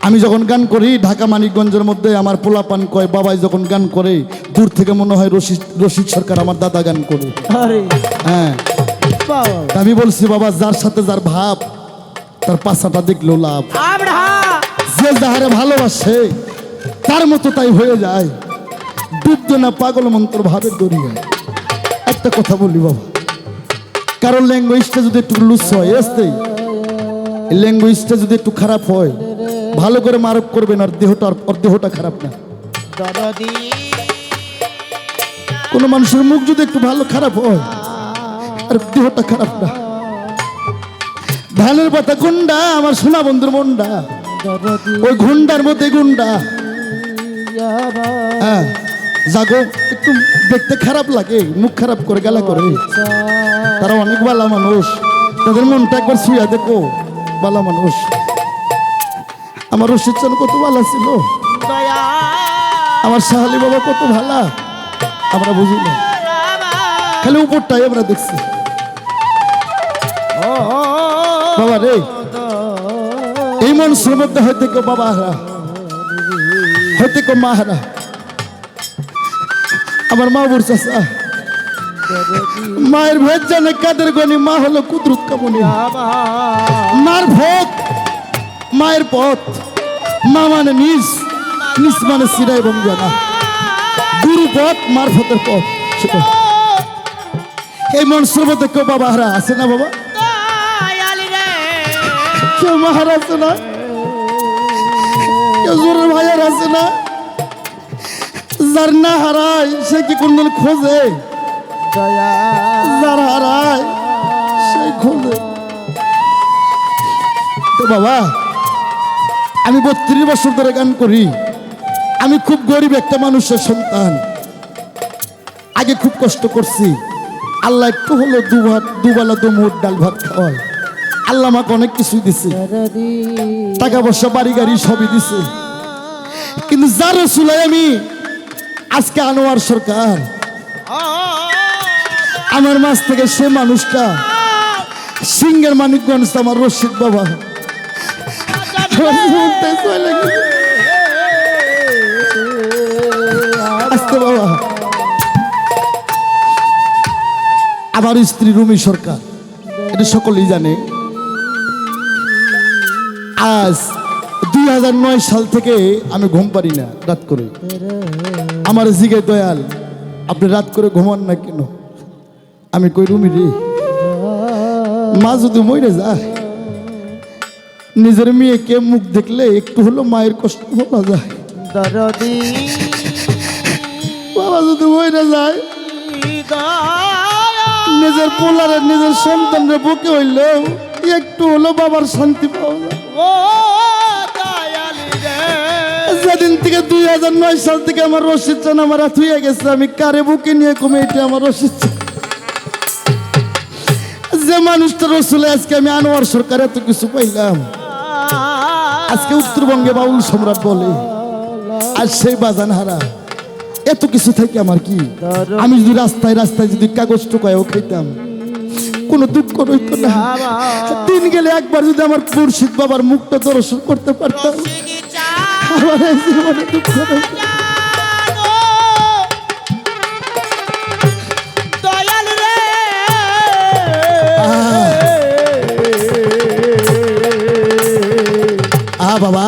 আমি যখন গান করি ঢাকা মানিকগঞ্জের মধ্যে আমার পোলাপান কয় বাবাই যখন গান করে দূর থেকে মনে হয় রশিদ রশিদ সরকার আমার দাদা গান করে। হ্যাঁ। আমি বলছি বাবা যার সাথে যার ভাব তার পাশাটা দেখল লাভ। যে যাহারে ভালোবাসে তার মতো তাই হয়ে যায়। ডুবতো না পাগল মন্ত্র ভাবে দরিয়া একটা কথা বলি বাবা। কারণ ল্যাঙ্গুয়েজটা যদি একটু লুজ হয় আসতেই ল্যাঙ্গুয়েজটা যদি একটু খারাপ হয় ভালো করে মারক করবেন আর দেহটা আর দেহটা খারাপ না। কোনো মানুষের মুখ যদি একটু ভালো খারাপ হয়, আর দেহটা খারাপ না। ধানের পাতা গুন্ডা, আমার সোনা বন্ধুর মন্ডা। ওই গুন্ডার মধ্যে গুন্ডা। হ্যাঁ জাগো, একটু দেখতে খারাপ লাগে, মুখ খারাপ করে গেলা করে। তারা অনেক বালা মানুষ। তাদের মনটা একবার শুয়ে দেখো, বালা মানুষ। আমার রশিদ চান কত ভালো ছিল। আমার সাহালি বাবা কত ভালা। আমরা বুঝি না। খালি উপরটাই আমরা দেখছি। বাবা রে, এই মনসের মধ্যে হয়তো কেউ বাবা হারা। হয়তো কেউ মা হারা। আমার মা বুঝছে মায়ের ভেদ জানে কাদের গনি মা হলো কুদরত কামনি। মার ভোগ মায়ের পথ, মা মানে নিজ নিজ মানে সিরা এবং গুরু পথ মার পথের পথ সেটা এই মনসের মধ্যে কেউ বাবা হারা আছে না বাবা? কেউ মাহার আছে না? কেউ জোরের ভাইয়ার আছে না? যার না হারায়, সে কি কোনদিন খোঁজে? যার হারায়, সে খোঁজে। তো বাবা আমি বত্রিশ বছর ধরে গান করি। আমি খুব গরিব একটা মানুষের সন্তান। আগে খুব কষ্ট করছি। আল্লাহ একটু হলো দুবার দুবেলা দুমুট ডাল ভাত খাওয়ায়। আল্লাহ আমাকে অনেক কিছুই দিছে। টাকা পয়সা, বাড়ি গাড়ি সবই দিছে। কিন্তু যার রসুলাই আমি আজকে আনোয়ার সরকার। আমার মাছ থেকে সে মানুষটা সিঙ্গের মানিকগঞ্জ আমার রশিদ বাবা। আমার স্ত্রী রুমি সরকার, এটা সকলেই জানে। আজ দুই নয় সাল থেকে আমি ঘুম পারি না রাত করে। আমার জিগে দয়াল, আপনি রাত করে ঘুমান না কেন? আমি কই, রুমি রে, মা যদি মরে যায় নিজের মেয়েকে মুখ দেখলে একটু হলো মায়ের কষ্ট বলা যায়। বাবা যদি মরে যায় নিজের পোলারে নিজের সন্তানের বুকে হইলেও একটু হলো বাবার শান্তি পাওয়া যেদিন থেকে দুই হাজার নয় সাল থেকে আমার রশিদ চান আমার হাত হয়ে গেছে আমি কারে বুকে নিয়ে কমে এটা আমার রশিদ চান। যে মানুষটা রসুলে আজকে আমি আনোয়ার সরকার এত কিছু পাইলাম। আজকে উত্তরবঙ্গে বাউল সম্রাট বলে। আর সেই বাজান হারা এত কিছু থেকে আমার কি? আমি যদি রাস্তায় রাস্তায় যদি কাগজ টোকায়ও খেতাম, কোনো দুঃখ রইত না। দিন গেলে একবার যদি আমার মুর্শিদ বাবার মুখটা দর্শন করতে পারতাম, আমার জীবনে দুঃখ বাবা।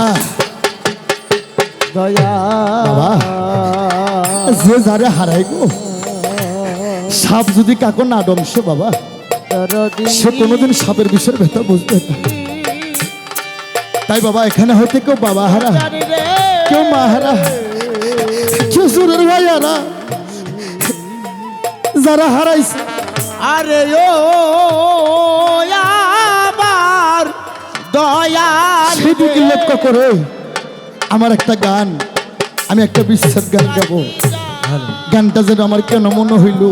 দয়া। বাবা যে যারে হারাই গো সাপ যদি কাকো না ডমসে বাবা সে কোনোদিন সাপের বিষয়ের বুঝতে তাই বাবা এখানে হয়তো কেউ বাবা হারা কেউ মা হারা কেউ সুরের ভাই হারা যারা হারাইছে। আরে ও সেদিকে লক্ষ্য করে আমার একটা গান আমি একটা বিশ্বাস গান গাবো। গানটা যেন আমার কেন মনে হইল?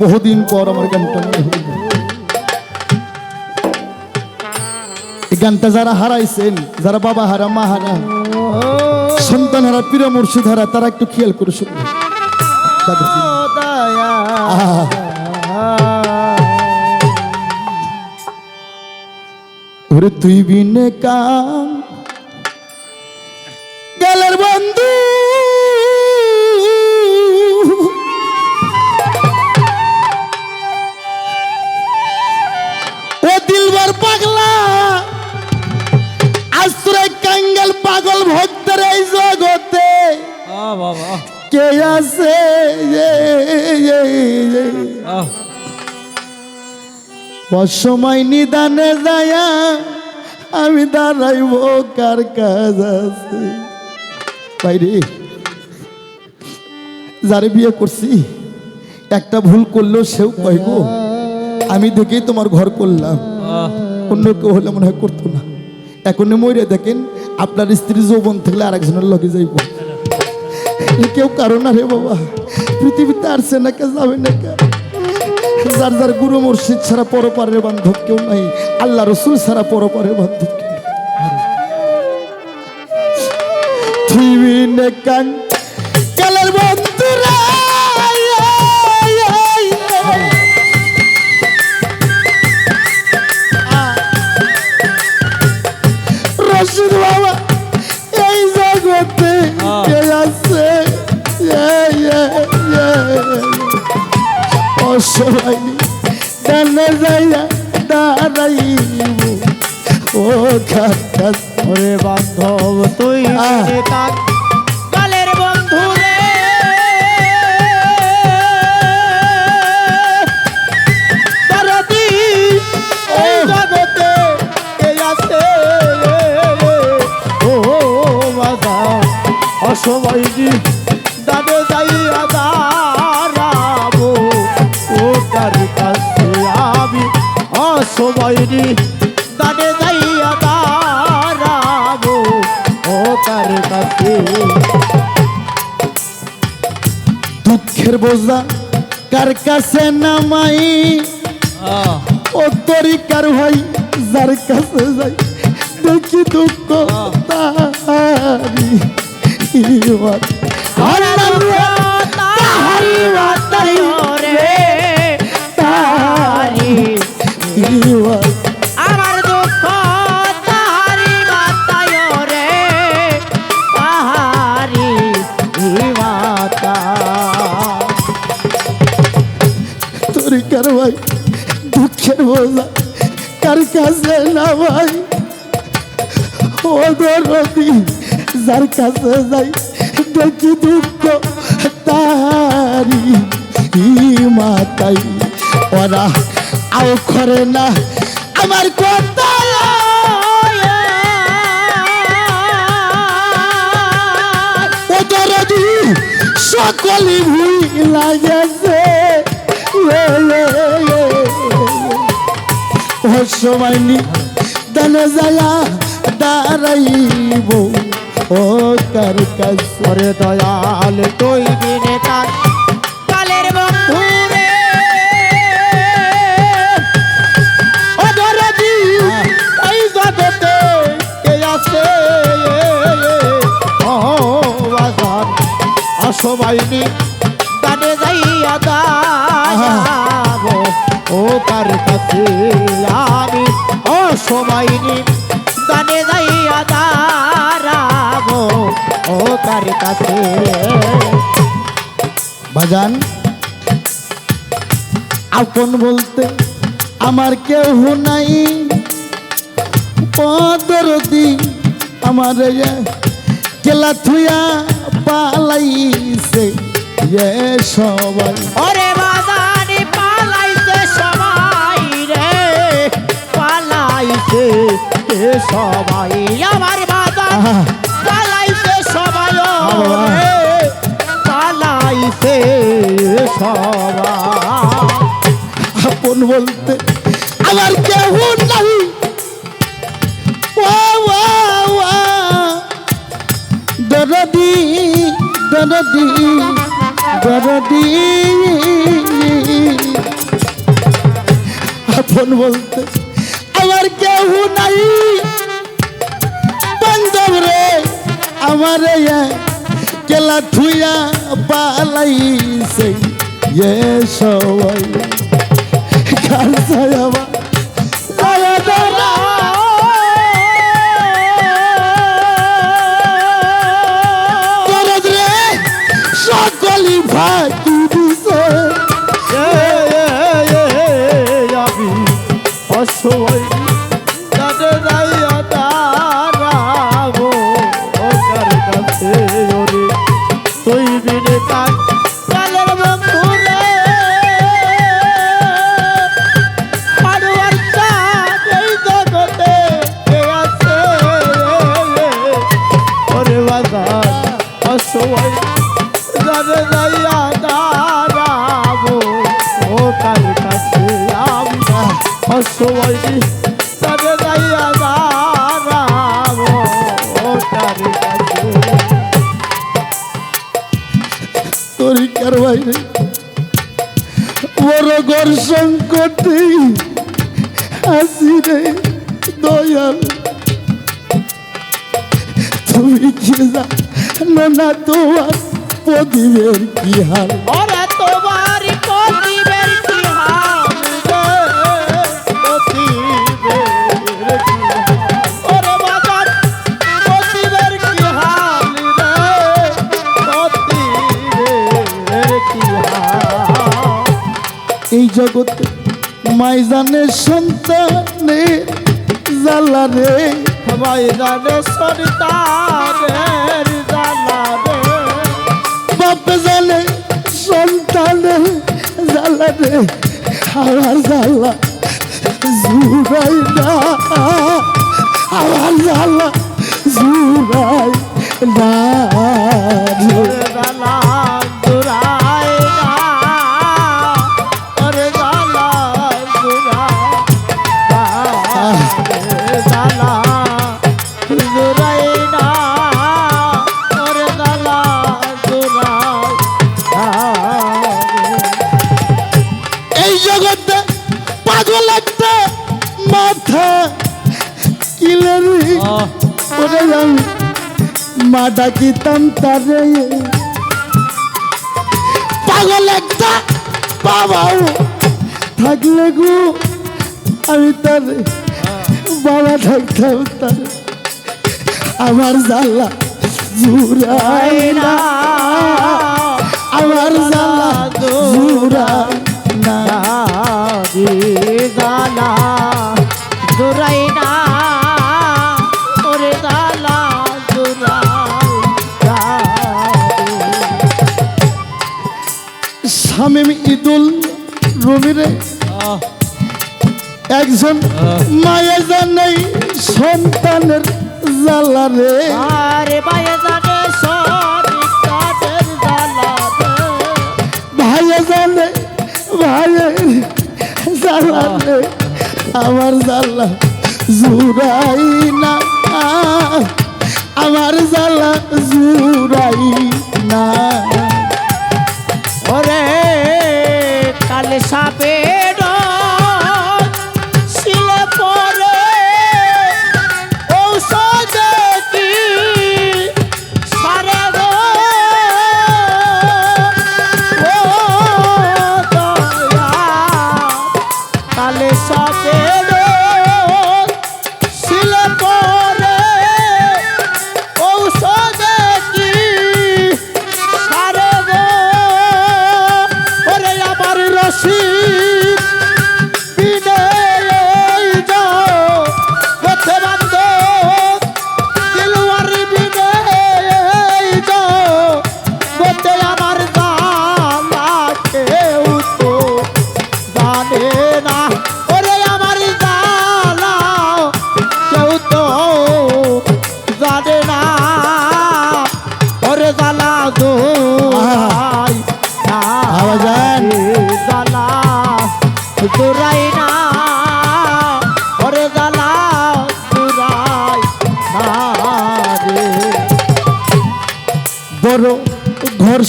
বহুদিন পর আমার গানটা মনে হইল। এই গানটা যারা হারাইছেন যারা বাবা হারা মা হারা সন্তান হারা প্রিয় মুর্শিদ হারা তারা একটু খেয়াল করে শুনবে ওরে তুই বিনে কাম গেলের বন্ধু। ও দিলবার পাগলা। আশ্রয় কাঙ্গাল পাগল ভক্তের এই জগতে। কে আছে? অসময় নিদানে যায়া আমি দাঁড়াইব কার কাজ আছে? বাইরে। যারে বিয়ে করছি একটা ভুল করলেও সেও কইব আমি দেখেই তোমার ঘর করলাম। অন্য কেউ হলে মনে হয় করতো না। এখন মরে দেখেন আপনার স্ত্রী যৌবন থাকলে আরেকজনের লগে যাইব। কেউ কারণ আরে বাবা। পৃথিবীতে আসছে না কে যাবে না কে যার যার গুরু মুর্শিদ ছাড়া পরপারের বান্ধব কেউ নাই, আল্লাহ রসুল ছাড়া পরপারের বান্ধব কেউ। কান অসহায়নি অসময় দি দাদে যাইয়া দাঁড়াবো ও তার কাছে। দুঃখের বোঝা কার কাছে নামাই? ও তরিকার ভাই যার কাছে যাই? দেখি দুঃখ বাতাই তাহারি বোঝা কার কাছে নামাই ও দরদি, যার কাছে যাই, দেখি দুঃখ তারি মাতাই। ওরা আও করে না আমার কথা। সকলই ভুল লাগেছে। দানে যায়া দাঁড়াইব। ও কার কাছে। ওরে দয়াল তুই বিনে কান কালের বন্ধু রে ও দরদি এই জগতে কে আছে? ও বাজার আসবাইনি দানে যাইয়া দাঁড়াবো ও তার কাছে আমি অসমাইনি দানে যাইয়া দাঁড়াবো, ও তার কাছে। বাজান, আপন বলতে আমার কেউ নাই। পদরদি আমার কেলা থুয়া পালাইছে সবাই। এ সবাই আমার বাজার আহা। পালাইছে সবাই। পালাইছে সবাই। আপন বলতে আমার কেউ নাই। দরদি দরদি দরদি। আপন বলতে আমার কেলা থুয়া পালাইছে এ সবাই কারসায় আমার সকলি ফাঁকি দিছে আমি দয়াল তুমি কি জানো না তোমার প্রদীপের কি হাল? ওরে তোমার কি হাল প্রদীপের কি হাল? এই জগতে মাইজানের সন্তানের জ্বালা রে সবাই জানে সরিতারের জ্বালা রে বাপে জানে সন্তানের জ্বালা রে, আমার জ্বালা জুড়াই না আমার জ্বালা জুড়াই না রে। জগতে পাগল একটা মাথা। কিলেরি ওরে আমি মা ডাকিতাম তারে। পাগল একটা বাবাও থাকলে গো আমি তার বাবা থাকতাম তার। আমার জ্বালা জুড়াই না। আমার জ্বালা জুড়াই না। জালা জুরাই না ওরে জালা জুরাই শামিম ঈদুল রবিরে একজন মায়ের জানাই সন্তানের জ্বালা রে। আরে জানে সরিতাদের জালা ভাইয়ে জানে ভাইয়ের আমার জ্বালা জুড়াই না। আমার জ্বালা জুড়াই না।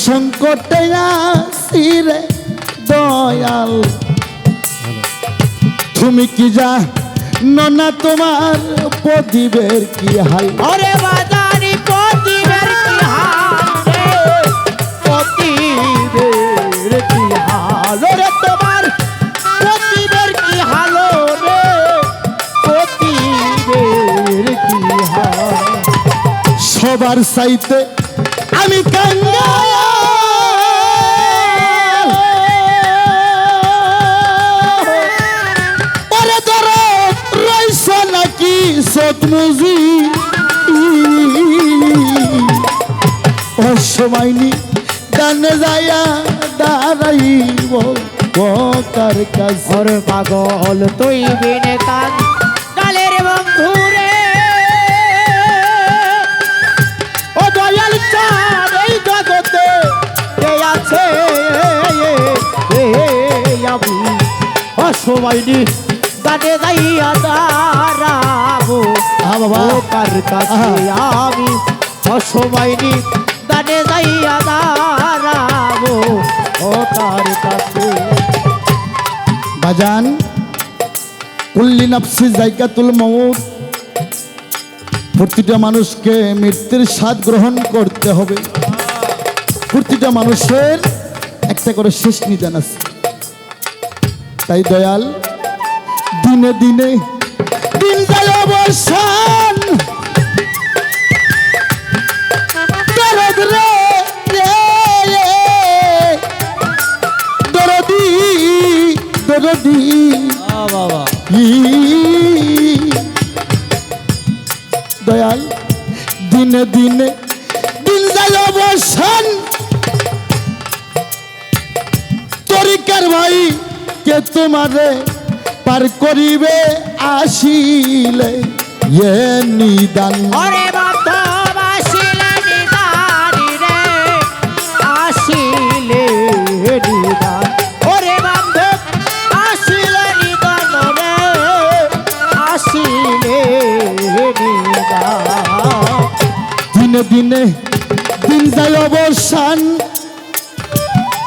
সংকটে আসি রে দয়াল। তুমি কি যা ননা তোমার প্রদীপের কি হাল? ওরে বাজারি প্রদীপের কি হাল রে? প্রদীপের কি হাল? রে তোমার প্রদীপের কি হাল রে? প্রদীপের কি হাল? সবার চাইতে আমি কাঙ্গাল নাকি সতমুজি অসমাইনি গানে যায়া দাঁড়াইব বকার কাছে। পাগল তুই বিনে কান। কালের বন্ধু রে ও দয়াল চাঁদ এই জগতে কে আছে? এ আমি অসমাইনি দানে যাইয়া হ্যাঁ বাবা। ও কার কাছে আমি অসময়নি? দানে যাইয়া দাঁড়াবো। ও কার কাছে? বাজান কুল্লি নাফসি জায়গাতুল মৌত প্রতিটা মানুষকে মৃত্যুর স্বাদ গ্রহণ করতে হবে। প্রতিটা মানুষের একটা করে শেষ নিদান আছে। তাই দয়াল দিনে দিনে দিন যায় অবসান দরদি দয়াল, দিনে দিনে দিন যায় অবসান। তরিকার ভাই, কে তোমারে পার করিবে আসিলে? নিদান। দিনে দিনে যায় অবসান।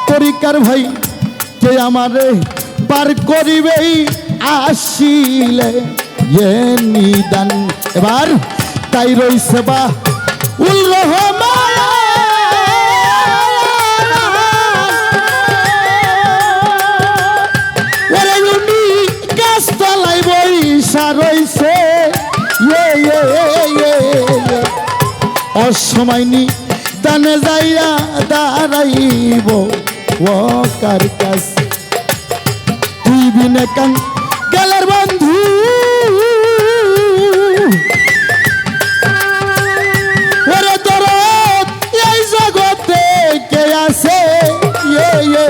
তরিকার ভাই কে আমারে পার করিবেই আসিলে নিদান। এবার তাই রইছে বা উল রহমান। অসময়নি দানে যাইয়া দাঁড়াইব, ও কার তুই বিনে কান গেলের বন্ধু। ইয়ে ইয়ে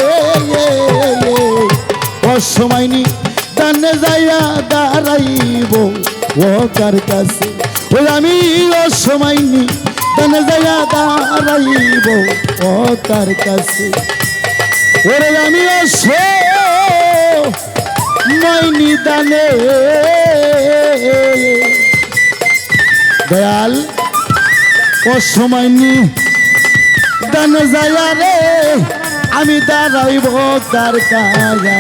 ইয়ে ইয়ে। দানে যাইয়া দাঁড়াইব, ও কার কাছে ওই আমি অসময়নি দানে যাইয়া দাঁড়াইব, ও কার কাছে। ওরে আমি অস মাইনি দানে দয়াল অসময়নি দানে যাইয়া রে, আমি দাঁড়াইব কার কাছে।